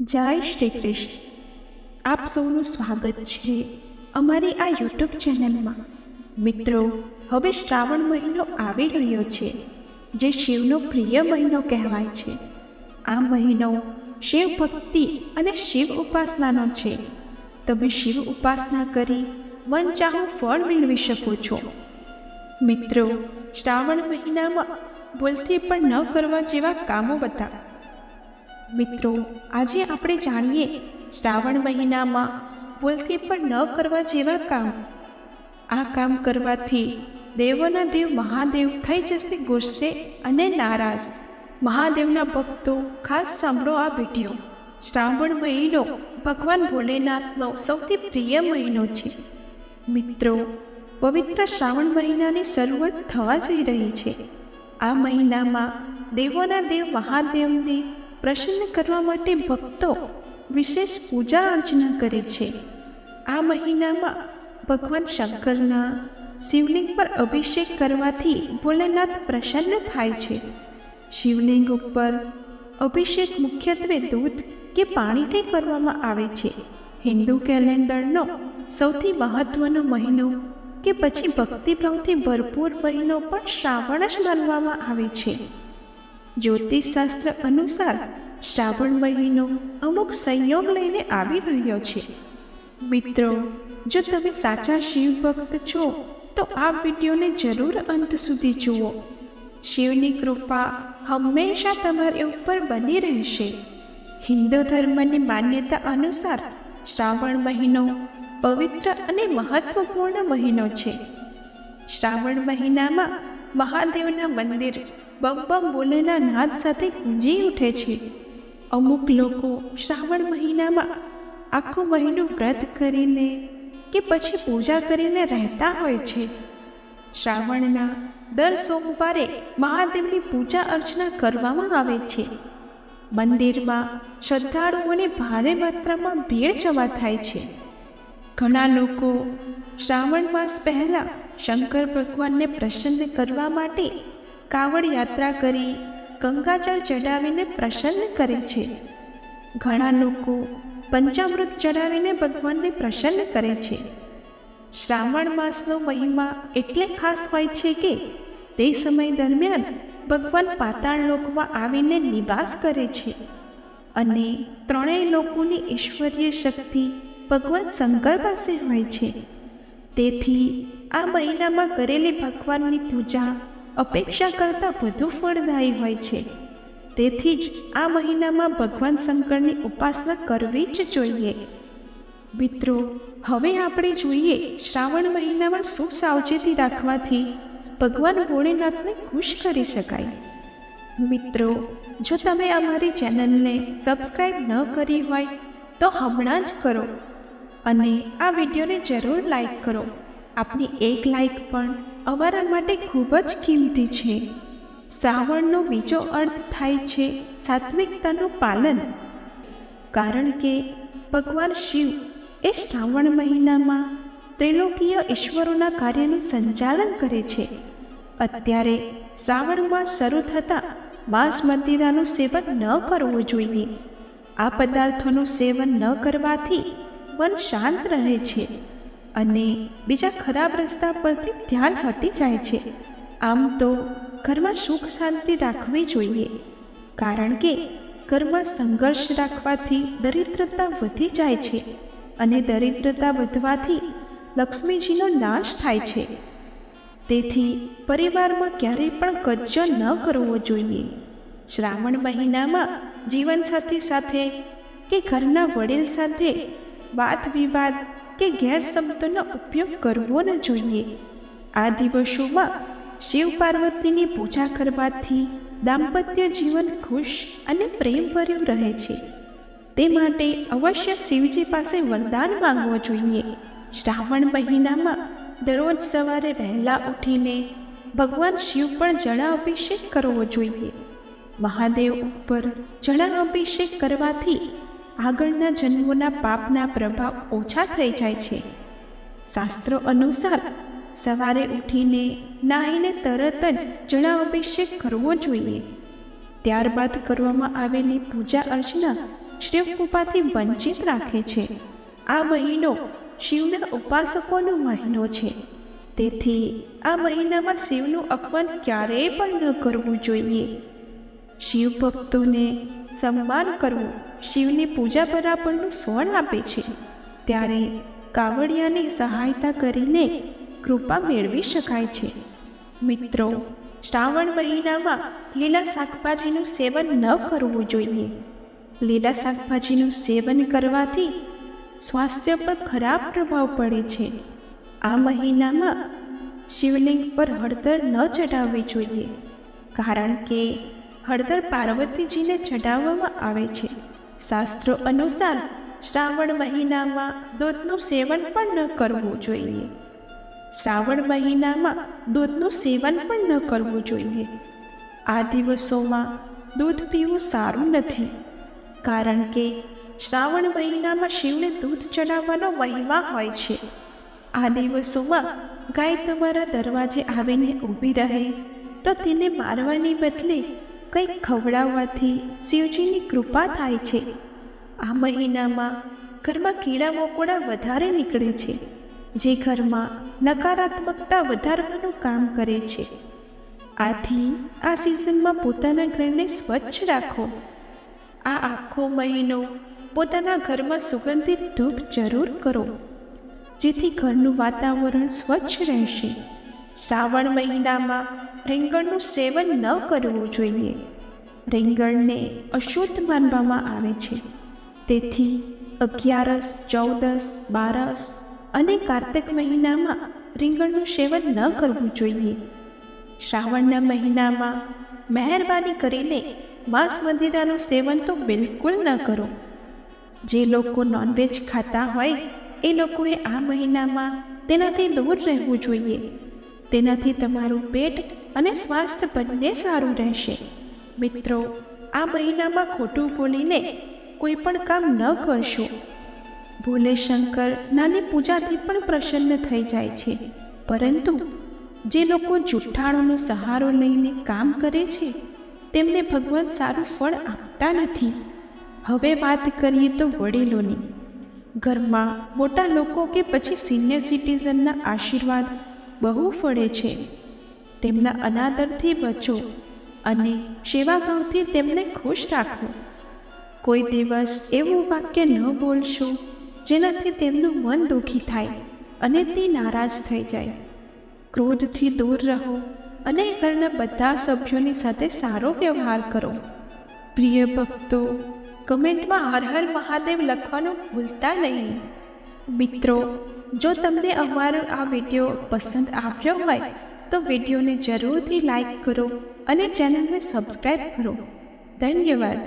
જય શ્રી કૃષ્ણ. આપ સૌનું સ્વાગત છે અમારી આ યુટ્યુબ ચેનલમાં. મિત્રો, હવે શ્રાવણ મહિનો આવી રહ્યો છે, જે શિવનો પ્રિય મહિનો કહેવાય છે. આ મહિનો શિવ ભક્તિ અને શિવ ઉપાસનાનો છે. તમે શિવ ઉપાસના કરી મન ચાહું ફળ મેળવી શકો છો. મિત્રો, શ્રાવણ મહિનામાં ભૂલથી પણ ન કરવા જેવા કામો બતા મિત્રો, આજે આપણે જાણીએ શ્રાવણ મહિનામાં ભૂલથી પણ ન કરવા જેવા કામ. આ કામ કરવાથી દેવોના દેવ મહાદેવ થઈ જશે ગુસ્સે અને નારાજ. મહાદેવના ભક્તો ખાસ સાંભળો આ વીડિયો. શ્રાવણ મહિનો ભગવાન ભોલેનાથનો સૌથી પ્રિય મહિનો છે. મિત્રો, પવિત્ર શ્રાવણ મહિનાની શરૂઆત થવા જઈ રહી છે. આ મહિનામાં દેવોના દેવ મહાદેવને પ્રસન્ન કરવા માટે ભક્તો વિશેષ પૂજા અર્ચના કરે છે. આ મહિનામાં ભગવાન શંકરના શિવલિંગ પર અભિષેક કરવાથી ભોલેનાથ પ્રસન્ન થાય છે. શિવલિંગ ઉપર અભિષેક મુખ્યત્વે દૂધ કે પાણીથી કરવામાં આવે છે. હિન્દુ કેલેન્ડરનો સૌથી મહત્વનો મહિનો કે પછી ભક્તિભાવથી ભરપૂર મહિનો પણ શ્રાવણ જ માનવામાં આવે છે. જ્યોતિષશાસ્ત્ર અનુસાર શ્રાવણ મહિનો અમુક સંયોગ લઈને આવી રહ્યો છે. મિત્રો, જો તમે સાચા શિવ ભક્ત છો, તો આ વિડીયોને જરૂર અંત સુધી જુઓ. શિવની કૃપા હંમેશા તમારી ઉપર બની રહેશે. હિન્દુ ધર્મની માન્યતા અનુસાર શ્રાવણ મહિનો પવિત્ર અને મહત્વપૂર્ણ મહિનો છે. શ્રાવણ મહિનામાં મહાદેવના મંદિર બમ બમ બોલેના નાદ સાથે ગુંજી ઉઠે છે. અમુક લોકો શ્રાવણ મહિનામાં આખો મહિનો વ્રત કરીને કે પછી પૂજા કરીને રહેતા હોય છે. શ્રાવણના દર સોમવારે મહાદેવની પૂજા અર્ચના કરવામાં આવે છે. મંદિરમાં શ્રદ્ધાળુઓને ભારે માત્રામાં ભીડ જમા થાય છે. ઘણા લોકો શ્રાવણ માસ પહેલાં શંકર ભગવાનને પ્રસન્ન કરવા માટે કાવડ યાત્રા કરી ગંગાજળ ચડાવીને પ્રસન્ન કરે છે. ઘણા લોકો પંચામૃત ચડાવીને ભગવાનને પ્રસન્ન કરે છે. શ્રાવણ માસનો મહિમા એટલે ખાસ હોય છે કે તે સમય દરમિયાન ભગવાન પાતાળ લોકમાં આવીને નિવાસ કરે છે અને ત્રણેય લોકોની ઈશ્વરીય શક્તિ ભગવાન શંકર પાસે હોય છે. તેથી આ મહિનામાં કરેલી ભગવાનની પૂજા અપેક્ષા કરતાં વધુ ફળદાયી હોય છે. તેથી જ આ મહિનામાં ભગવાન શંકરની ઉપાસના કરવી જ જોઈએ. મિત્રો, હવે આપણે જોઈએ શ્રાવણ મહિનામાં શું સાવચેતી રાખવાથી ભગવાન ભોળેનાથને ખુશ કરી શકાય. મિત્રો, જો તમે અમારી ચેનલને સબસ્ક્રાઈબ ન કરી હોય, તો હમણાં જ કરો. અને આ વિડીયોને જરૂર લાઈક કરો. આપની એક લાઇક પણ અમારા માટે ખૂબ જ કિંમતી છે. શ્રાવણનો બીજો અર્થ થાય છે સાત્વિકતાનું પાલન. કારણ કે ભગવાન શિવ એ શ્રાવણ મહિનામાં ત્રિલોકીય ઈશ્વરોના કાર્યનું સંચાલન કરે છે. અત્યારે શ્રાવણમાં શરૂ થતાં માંસ મદિરાનું સેવન ન કરવું જોઈએ. આ પદાર્થોનું સેવન ન કરવાથી મન શાંત રહે છે. અને બીજા ખરાબ રસ્તા પરથી ધ્યાન હટી જાય છે. આમ તો ઘરમાં સુખ શાંતિ રાખવી જોઈએ. કારણ કે ઘરમાં સંઘર્ષ રાખવાથી દરિદ્રતા વધી જાય છે અને દરિદ્રતા વધવાથી લક્ષ્મીજીનો નાશ થાય છે. તેથી પરિવારમાં ક્યારેય પણ કજ્જો ન કરવો જોઈએ. શ્રાવણ મહિનામાં જીવનસાથી સાથે કે ઘરના વડીલ સાથે વાત વિવાદ કે ગેરશબ્દનો ઉપયોગ કરવો ન જોઈએ. આ દિવસોમાં શિવ પાર્વતીની પૂજા કરવાથી દાંપત્ય જીવન ખુશ અને પ્રેમભર્યું રહે છે. તે માટે અવશ્ય શિવજી પાસે વરદાન માંગવો જોઈએ. શ્રાવણ મહિનામાં દરરોજ સવારે વહેલા ઉઠીને ભગવાન શિવ પણ જળાભિષેક કરવો જોઈએ. મહાદેવ ઉપર જળાભિષેક કરવાથી આગળના જન્મોના પાપના પ્રભાવ ઓછા થઈ જાય છે. શાસ્ત્રો અનુસાર સવારે ઉઠીને નાહીને તરત જ જળા અભિષેક કરવો જોઈએ. ત્યારબાદ કરવામાં આવેલી પૂજા અર્ચના શિવ કૃપાથી વંચિત રાખે છે. આ મહિનો શિવના ઉપાસકોનો મહિનો છે. તેથી આ મહિનામાં શિવનું અપમાન ક્યારેય પણ ન કરવું જોઈએ. શિવ ભક્તોને સન્માન કરવું શિવની પૂજા બરાબરનું ફળ આપે છે. ત્યારે કાવડિયાની સહાયતા કરીને કૃપા મેળવી શકાય છે. મિત્રો, શ્રાવણ મહિનામાં લીલા શાકભાજીનું સેવન ન કરવું જોઈએ. લીલા શાકભાજીનું સેવન કરવાથી સ્વાસ્થ્ય પર ખરાબ પ્રભાવ પડે છે. આ મહિનામાં શિવલિંગ પર હળદર ન ચઢાવવી જોઈએ. કારણ કે હળદર પાર્વતીજીને ચઢાવવામાં આવે છે. શાસ્ત્રો અનુસાર શ્રાવણ મહિનામાં દૂધનું સેવન પણ ન કરવું જોઈએ. શ્રાવણ મહિનામાં દૂધનું સેવન પણ ન કરવું જોઈએ. આ દિવસોમાં દૂધ પીવું સારું નથી, કારણ કે શ્રાવણ મહિનામાં શિવને દૂધ ચડાવવાનો મહિમા હોય છે. આ દિવસોમાં ગાય તમારા દરવાજે આવીને ઊભી રહે તો તેને મારવાની બદલે કંઈક ખવડાવવાથી શિવજીની કૃપા થાય છે. આ મહિનામાં ઘરમાં કીડા મકોડા વધારે નીકળે છે, જે ઘરમાં નકારાત્મકતા વધારવાનું કામ કરે છે. આથી આ સિઝનમાં પોતાના ઘરને સ્વચ્છ રાખો. આ આખો મહિનો પોતાના ઘરમાં સુગંધિત ધૂપ જરૂર કરો, જેથી ઘરનું વાતાવરણ સ્વચ્છ રહેશે. શ્રાવણ મહિનામાં રીંગણનું સેવન ન કરવું જોઈએ. રીંગણને અશુદ્ધ માનવામાં આવે છે. તેથી અગિયારસ, ચૌદસ, બારસ અને કાર્તિક મહિનામાં રીંગણનું સેવન ન કરવું જોઈએ. શ્રાવણના મહિનામાં મહેરબાની કરીને માંસ મદિરાનું સેવન તો બિલકુલ ન કરો. જે લોકો નોનવેજ ખાતા હોય, એ લોકોએ આ મહિનામાં તેનાથી દૂર રહેવું જોઈએ. તેનાથી તમારું પેટ અને સ્વાસ્થ્ય બંને સારું રહેશે. મિત્રો, આ મહિનામાં ખોટું બોલીને કોઈ પણ કામ ન કરશો. ભોલે શંકર નાની પૂજાથી પણ પ્રસન્ન થઈ જાય છે. પરંતુ જે લોકો જુઠ્ઠાણોનો સહારો લઈને કામ કરે છે, તેમને ભગવાન સારું ફળ આપતા નથી. હવે વાત કરીએ તો વડીલોની. ઘરમાં મોટા લોકો કે પછી સિનિયર સિટીઝનના આશીર્વાદ બહુ ફળે છે. તેમના અનાદરથી બચો અને સેવાભાવથી તેમને ખુશ રાખો. કોઈ દિવસ એવું વાક્ય ન બોલશો જેનાથી તેમનું મન દુઃખી થાય અને તે નારાજ થઈ જાય. ક્રોધથી દૂર રહો અને ઘરના બધા સભ્યોની સાથે સારો વ્યવહાર કરો. પ્રિય ભક્તો, કમેન્ટમાં હર હર મહાદેવ લખવાનું ભૂલતા નહીં. મિત્રો, જો તમને અમારો આ વીડિયો પસંદ આવ્યો હોય, તો વિડીયોને જરૂરથી લાઈક કરો અને ચેનલને સબસ્ક્રાઈબ કરો. ધન્યવાદ.